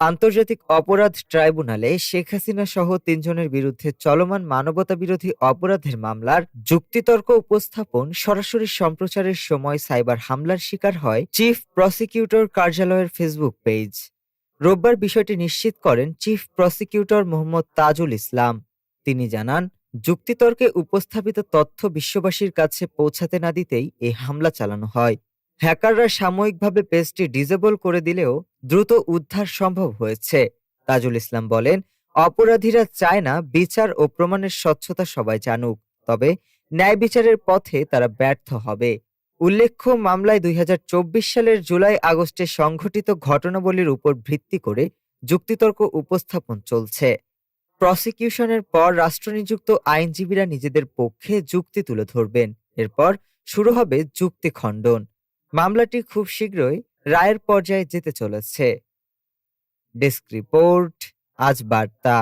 আন্তর্জাতিক অপরাধ ট্রাইব্যুনালে শেখ হাসিনা সহ তিনজনের বিরুদ্ধে চলমান মানবতা বিরোধী অপরাধের মামলার যুক্তিতর্ক উপস্থাপন সরাসরি সম্প্রচারের সময় সাইবার হামলার শিকার হয় চিফ প্রসিকিউটর কার্যালয়ের ফেসবুক পেজ। রোববার বিষয়টি নিশ্চিত করেন চিফ প্রসিকিউটর মোহাম্মদ তাজুল ইসলাম। তিনি জানান, যুক্তিতর্কে উপস্থাপিত তথ্য বিশ্ববাসীর কাছে পৌঁছাতে না দিতেই এই হামলা চালানো হয়। হ্যাকাররা সাময়িকভাবে পেজটি ডিজেবল করে দিলেও দ্রুত উদ্ধার সম্ভব হয়েছে। তাজুল ইসলাম বলেন, অপরাধীরা চায় না বিচার ও প্রমাণের স্বচ্ছতা সবাই জানুক, তবে ন্যায় বিচারের পথে তারা ব্যর্থ হবে। উল্লেখ্য, মামলায় দুই হাজার চব্বিশ সালের জুলাই আগস্টে সংঘটিত ঘটনাবলীর উপর ভিত্তি করে যুক্তিতর্ক উপস্থাপন চলছে। প্রসিকিউশনের পর রাষ্ট্রনিযুক্ত আইনজীবীরা নিজেদের পক্ষে যুক্তি তুলে ধরবেন। এরপর শুরু হবে যুক্তি খণ্ডন। মামলাটি খুব শীঘ্রই রায়ের পর্যায়ে যেতে চলেছে। ডেস্ক রিপোর্ট আজ বার্তা।